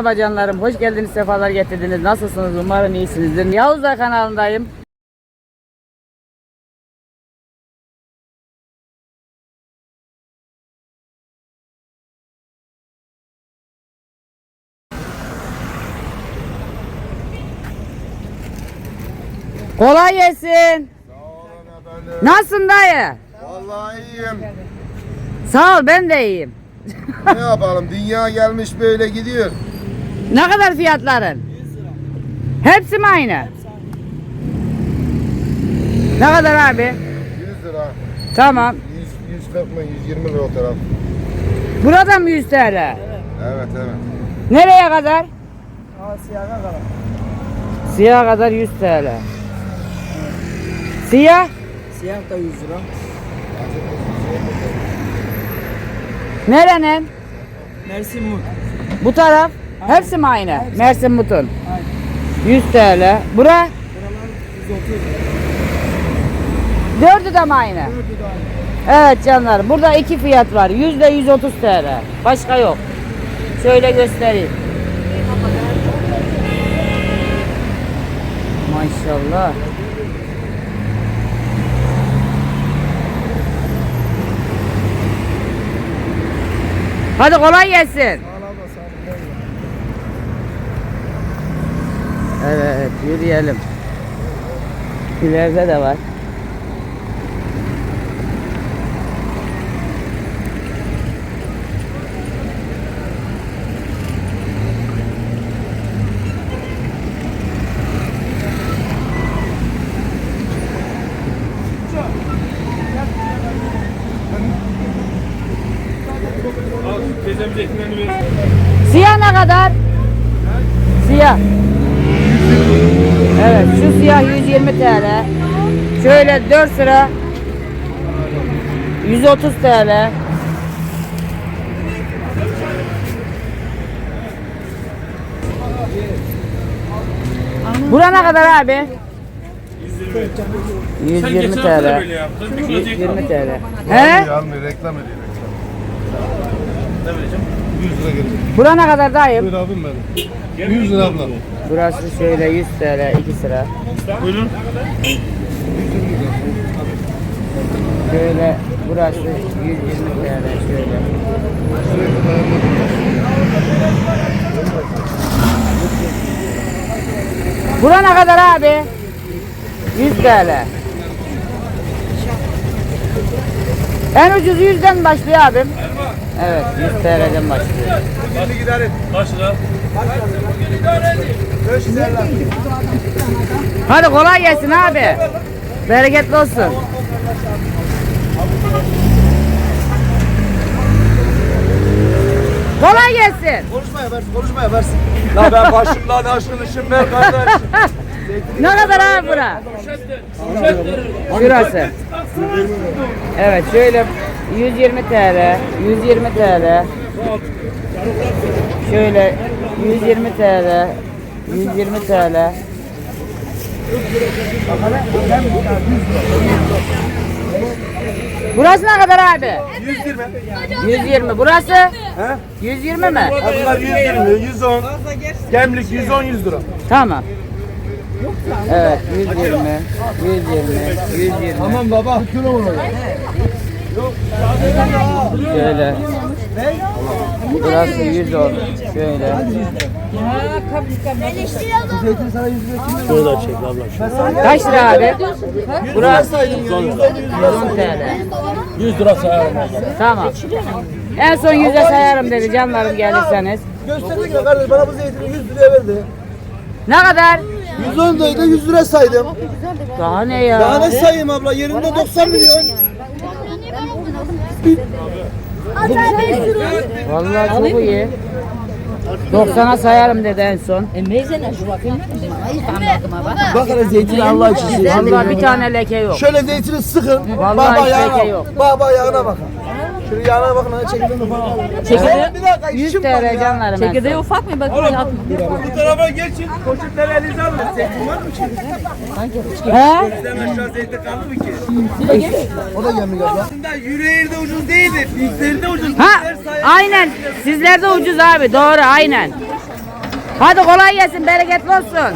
Merhaba canlarım, hoş geldiniz, sefalar getirdiniz. Nasılsınız? Umarım iyisinizdir. Yavuzlar kanalındayım. Kolay gelsin. Nasılsın dayı? Vallahi iyiyim. Sağ ol, ben de iyiyim. ne yapalım? Dünya gelmiş böyle gidiyor. Ne kadar fiyatların? Hepsi mi aynı? Ne kadar abi? 100 lira. Tamam. 100, 140 mı? 120 lira o taraf. Burada mı 100 TL? Evet evet. Nereye kadar? Siyah kadar 100 TL. Siyah? Siyah da 100 lira. Nerenin? Mersin Mut. Bu taraf? Hepsi mi aynı? Mersin Mutun. Aynen. 100 TL. Bura? Buralar 130 lira. Dördü de mi aynı? Dördü de aynı. Evet canlar. Burada iki fiyat var. Yüzde 130 TL. Başka yok. Şöyle göstereyim. Maşallah. Hadi kolay gelsin. Sağ ol abla sağ ol. Evet yürüyelim. İleride de var. Siyah ne kadar? Siyah. Siyah 120 TL. Şöyle 4 sıra 130 TL. Bura ne kadar abi? 120 Sen geçen hafta da TL. böyle yaptın. Bir 120 TL. He? Almıyor reklam ediyor. Ne vereceğim? 100 lira gelir. Bura ne kadar dayım? Buyur abim benim. 100 lira abla. Burası şöyle 100 TL 2 sıra. Buyurun. Şöyle burası 120 TL şöyle. Bura ne kadar abi? 100 TL. En ucuz 100'den başlıyor abim. Evet 100 TL'den başlıyor. Kaç lira? Hadi kolay gelsin abi. Bereketli olsun. Kolay gelsin. Konuşma yaparsın, konuşma yaparsın. La ben başımdan aşkınışım ver kardeş. Ne kadar abi bura? Şurası. Evet şöyle 120 TL, 120 TL. Şöyle 120 TL, 120 TL. Burası ne kadar abi? 120. 120. Burası? He? 120 mi? Bunlar 120, 110. Gemlik 110, 100 lira. Tamam. Evet 120, 120, 120. Tamam baba. Şöyle. Burası 110. Şöyle. Zeytin sana 100 lira kim verir? Kaç lira abi? Burası 110 TL. 100 lira sayarım. Tamam. En son 100'e sayarım dedi canlarım gelirseniz. Gösterdi ki kardeş bana bu zeytini 100 liraya verdi. Ne kadar? 110 liraydı 100 lira saydım. Daha ne ya? Daha ne sayayım abla yerinde 90 milyon. Vallahi çok iyi. 90'a sayarım dedi en son. Bak hele zeytini Allah için zeytini. Vallahi bir tane leke yok. Şöyle zeytini sıkın. Vallahi bak hiç yağına. leke yok. Bak bak yağına bakın. Şöyle yağına bakın hadi çekilin falan. Çekirdeği- Bir dakika 100 işim var TL ya. canlarım en son. Çekirdeği ufak mı? Bak atma. Bu tarafa geçin. Poşetleri elinize alın. Zeytin var mı ki? He? Bizden aşağı zeytin kaldı mı ki? O da gelmiyor abla. Aslında yüreği de ucuz değildir. Bizleri de ucuz. Ha, Bizler aynen. Sizlerde ucuz abi. Doğru, aynen. Hadi kolay gelsin, bereketli olsun.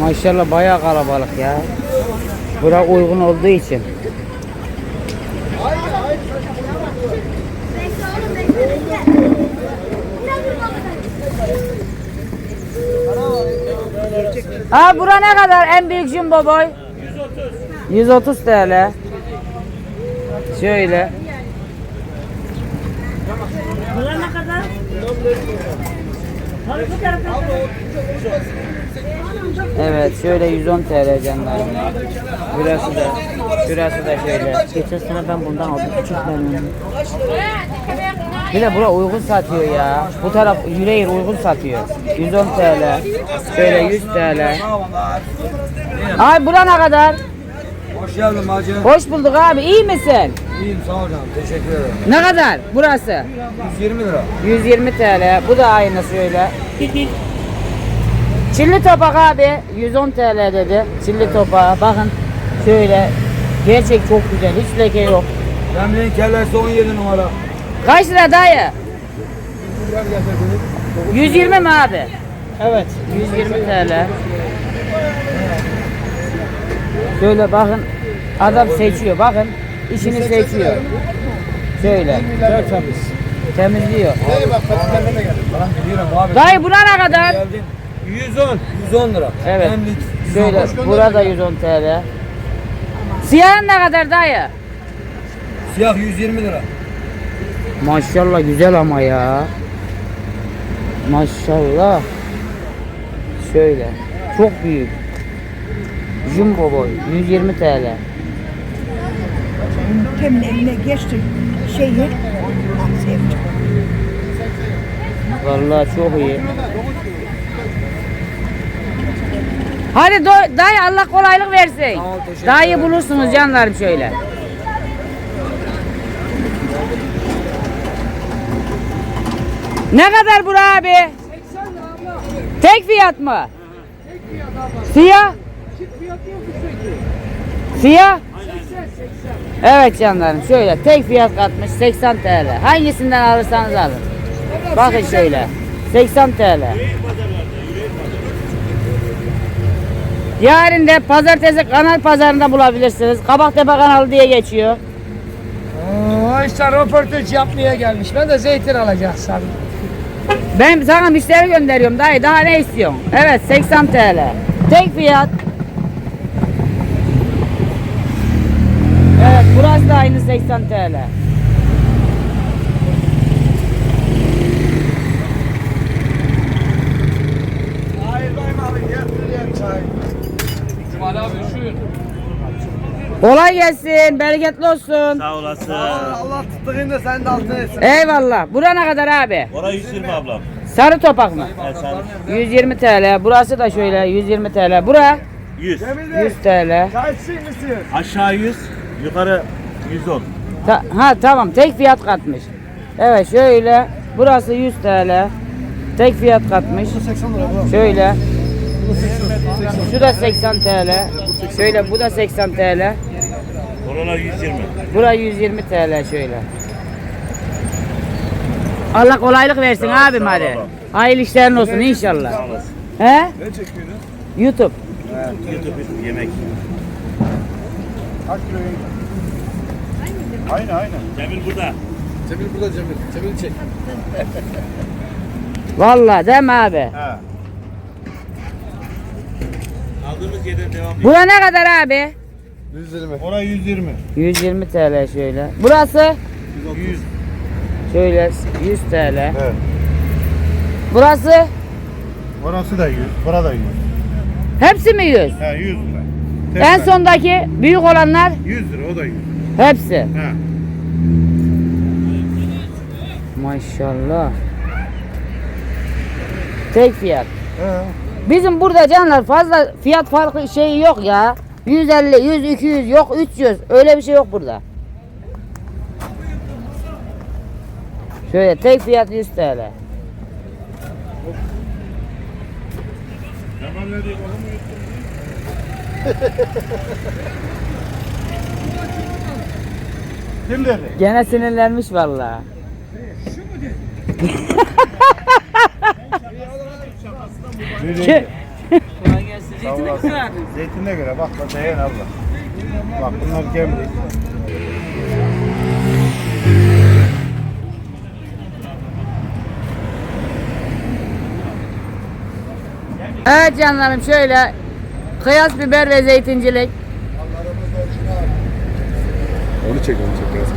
Maşallah bayağı kalabalık ya. Bura uygun olduğu için. Aa bura ne kadar en büyük jumbo boy? 130. 130 TL. Şöyle. Evet şöyle 110 TL canlar. Burası da şurası da şöyle. Geçen sene ben bundan aldım küçük memnunum. Bir de bura uygun satıyor ya. Bu taraf yüreğir uygun satıyor. 110 TL. Şöyle 100 TL. Ay bura ne kadar? Hoş geldin bacı. Hoş bulduk abi. İyi misin? İyiyim sağ ol canım. Teşekkür ederim. Ne kadar? Burası. 120 lira. 120 TL. Bu da aynı şöyle. Çilli topak abi 110 TL dedi. Çilli topağı. Bakın şöyle. Gerçek çok güzel. Hiç leke yok. Gemliğin kellesi 17 numara. Kaç lira dayı? 120 mi abi? Evet. 120 TL. Şöyle bakın. Adam seçiyor. Bakın. işini seçiyor. Şöyle. Tertemiz. Temizliyor. Bak patiklerine geldim. Dayı buna ne kadar? Geldin. 110. 110 lira. Evet. Şöyle burada 110 TL. Siyah ne kadar dayı? Siyah 120 lira. Maşallah güzel ama ya. Maşallah. Şöyle. Çok büyük. Jumbo boy. 120 TL. Kimin eline geçti şeyi. Vallahi çok iyi. Hadi dayı Allah kolaylık versin. Dayı bulursunuz canlarım şöyle. Ne kadar bura abi? Tek fiyat mı? Siyah? Siyah? Evet canlarım şöyle tek fiyat katmış 80 TL. Hangisinden alırsanız alın. Bakın şöyle 80 TL. Yarın da pazartesi kanal pazarında bulabilirsiniz. Kabaktepe kanalı diye geçiyor. Oo, işte röportaj yapmaya gelmiş. Ben de zeytin alacağım sandım. Ben sana müşteri gönderiyorum dayı daha ne istiyorsun? Evet 80 TL. Tek fiyat. Evet burası da aynı 80 TL. Hayır bayım abi getireyim çay. Kolay gelsin, bereketli olsun. Sağ olasın. Allah tuttuğunda sen de altına etsin. Eyvallah. Bura ne kadar abi? Oraya 120 ablam. Sarı topak mı? Evet, sen 120 TL. Burası da şöyle 120 TL. Bura 100. 100 TL. Kaçsın mısın? Aşağı 100, yukarı 110. Ta- ha tamam tek fiyat katmış. Evet şöyle burası 100 TL. Tek fiyat katmış. 80 lira bu. Şöyle. Şu da 80 TL. Şöyle bu da 80 TL. Oralar 120. Bura 120 TL şöyle. Allah kolaylık versin Sağ ol, abim sağ ol hadi. ablam. Hayırlı işlerin olsun inşallah. Sağ olasın. He? Ne çekiyorsun? YouTube. YouTube, YouTube yemek. Kaç kilo? Aynen aynen. Cemil burada. Cemil burada Cemil. Cemil çek. Vallahi değil mi abi? He. Aldığımız yerden devam ediyor. Bura ne kadar abi? 120. Oraya 120. 120 TL şöyle. Burası 100. şöyle 100 TL. Evet. Burası Orası da 100. Bura da 100. hepsi mi 100? He 100 lira. Tek En tane. sondaki büyük olanlar 100 lira o da 100. hepsi. He. Maşallah. Tek fiyat. He. Bizim burada canlar fazla fiyat farkı şeyi yok ya. 150, 100, 200 yok 300. Öyle bir şey yok burada. Şöyle tek fiyat 100 TL. Kim dedi? Gene sinirlenmiş vallahi. Ki- Zeytine göre bak bak beğen abla. Bak bunlar gemlik. Evet canlarım şöyle kıyas biber ve zeytincilik. Onu çek onu çek. biraz.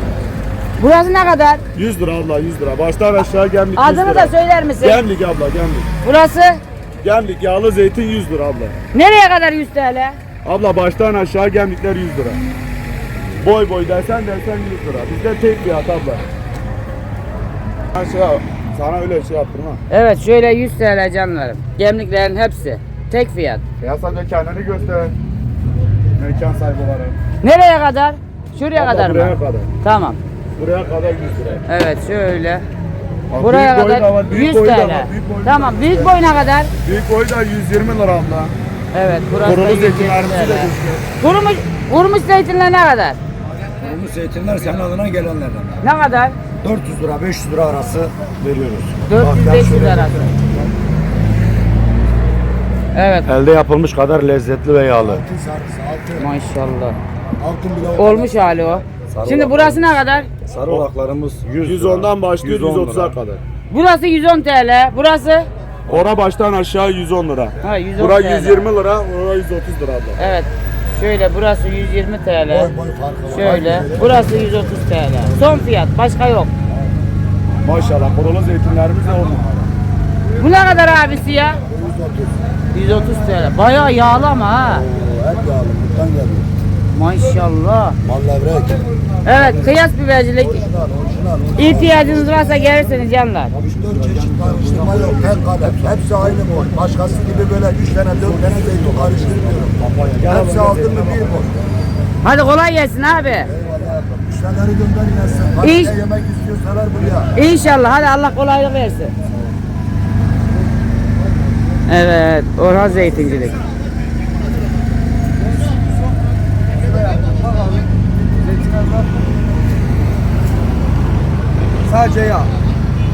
Burası ne kadar? 100 lira abla 100 lira. Baştan aşağı gemlik 100 Adını lira. da söyler misin? Gemlik abla gemlik. Burası Gemlik yağlı zeytin 100 lira abla. nereye kadar 100 TL? Abla baştan aşağı gemlikler 100 lira. Boy boy dersen dersen 100 lira. Bizde tek fiyat abla. Ben şey, sana öyle şey yaptırma. Evet şöyle 100 TL canlarım. Gemliklerin hepsi. Tek fiyat. Ya sadece kendini göster. Mekan sahibi olarak. Nereye kadar? Şuraya Abla kadar mı? buraya kadar. Tamam. Buraya kadar 100 lira. Evet şöyle. Bak, Buraya büyük kadar var, büyük 100 boy da TL. var, büyük boy da Tamam. var. Büyük boy ne kadar? Büyük boy da 120 lira abla. Evet burası da Kurulu 120 zeytinlerimizi de TL. göster. Kurumuş, kurumuş zeytinler ne kadar? Bu zeytinler senin adına gelenlerden. Ne kadar? 400 lira 500 lira arası veriyoruz. 400-500 arası. Evet Elde yapılmış kadar lezzetli ve yağlı. Altın sarısı, altın, maşallah. altın bile Olmuş hali o. Şimdi burası ne kadar? Sarı olaklarımız 100 lira. 110'dan başlıyor 110 130'a lira. kadar. Burası 110 TL. Burası? Ora baştan aşağı 110 lira. Ha 110 Bura TL. 120 lira, ora 130 lira abla. Evet. Şöyle burası 120 TL. Boy boy farkı var. Şöyle. Burası 130 TL. Son fiyat. Başka yok. Maşallah kurulu zeytinlerimiz de numara. Bu ne kadar abisi ya? 130 TL. Bayağı yağlı ama ha. Hep yağlı buradan geliyor. Maşallah. Mal levrek. Evet kıyas bibercilik. İhtiyacınız varsa gelirsiniz canlar. 3-4 çeşit karıştırma yok. Tek kalem. Hepsi aynı boy. Başkası gibi böyle 3 tane 4 tane zeytin karıştırmıyorum. Hepsi altın mı bir boy. Hadi kolay gelsin abi. Eyvallah. Müşterileri gönderin yazsın. Hadi İş- yemek istiyorsalar buraya. İnşallah hadi Allah kolaylık versin. Evet Orhan Zeytincilik. Sadece yağ.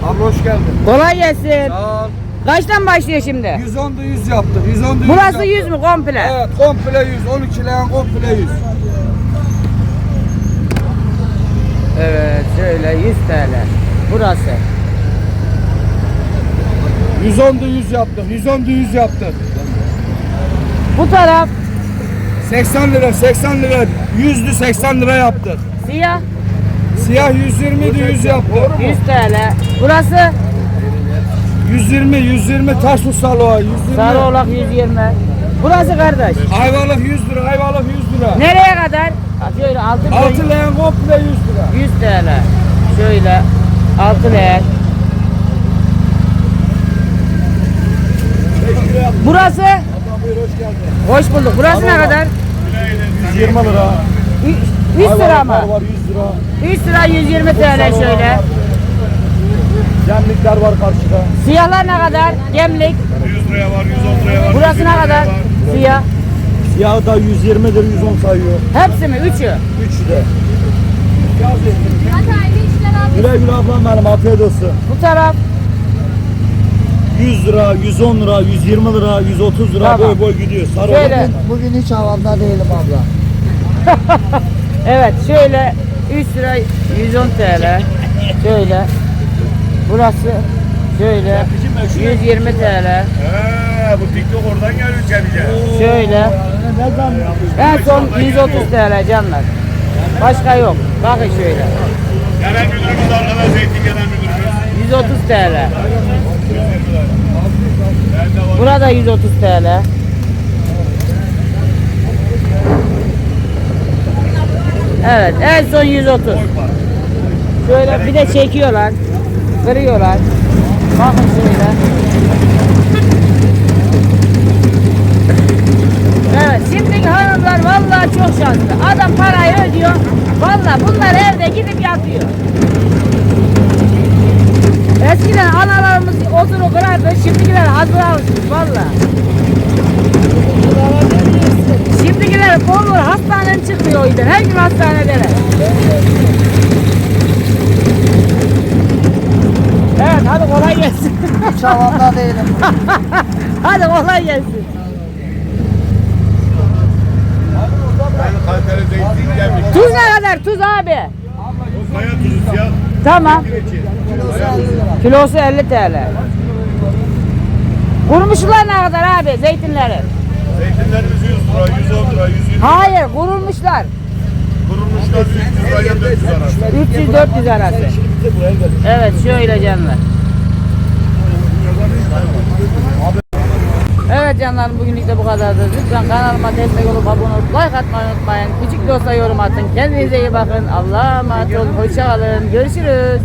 Abla hoş geldin. Kolay gelsin. Sağ ol. Kaçtan başlıyor şimdi? 110'da 100 yaptık. 110'da 100 Burası yaptık. 100 mü komple? Evet komple 100. 12 leğen komple 100. Evet şöyle 100 TL. Burası. 110'da 100 yaptık. 110'da 100 yaptık. Bu taraf 80 lira 80 lira. 100'lü 80 lira yaptık. siyah Siyah 120'de 100 yaptık. 100 TL. Burası 120 120 taş ustalı o 120. Sarıoğlak 120. Burası kardeş. Ayvalık 100 lira. Ayvalık 100 lira. Nereye kadar? Ha, Şöyle altın 6 leğen komple 100 lira. 100 TL. Şöyle altı leğen. Burası? Hoş bulduk. Burası ne kadar? 120 lira. 100 lira mı? var 100 lira. 100 lira 120 TL şöyle. Gemlikler var karşıda. Siyahlar ne kadar? Gemlik. 100 liraya var, 110 liraya var. Burası ne kadar? Siyah. Siyah da 120'dir 110 sayıyor. Hepsi mi? Üçü. Üçü de. Güle güle ablam benim afiyet olsun. Bu taraf. 100 lira, 110 lira, 120 lira, 130 lira Tamam. boy boy gidiyor. Sarı Şöyle. Bugün hiç havamda değilim abla. Evet şöyle 3 lira 110 TL. Şöyle. Burası şöyle 120 TL. He, bu TikTok oradan geliyor içeriye. Şöyle. En son 130 TL canlar. Başka yok. Bakın şöyle. Genel müdürümüz arkada, zeytin genel müdürümüz. 130 TL. Burada 130 TL. Evet en son 130. Şöyle bir de çekiyorlar. Kırıyorlar. Bakın şöyle. Evet şimdiki hanımlar vallahi çok şanslı. Adam parayı ödüyor. Vallahi bunlar evde gidip yatıyor. Eskiden analarımız otunu kırardı, şimdikiler hazır alışmış valla. Zeytinler bol hastanen çıkıyor o yüzden. Her gün hastanedeler. Evet hadi kolay gelsin. Çavanda değilim. hadi kolay gelsin. Zeytin gelmiş. Tuz ne kadar tuz abi? O kaya tuzu siyah. Tamam. Kilosu 50 TL. Kurumuşlar ne kadar abi zeytinleri? Zeytinlerimiz 100 lira, 110 lira, 120 lira. Hayır kurulmuşlar. Kurulmuşlar 300 liraya 400 arası. 300-400 arası. Evet şöyle canlar. Evet canlarım bugünlük de bu kadardı. Lütfen kanalıma destek olup abone olup like atmayı unutmayın. Küçük de olsa yorum atın. Kendinize iyi bakın. Allah'a emanet olun. Hoşça kalın. Görüşürüz.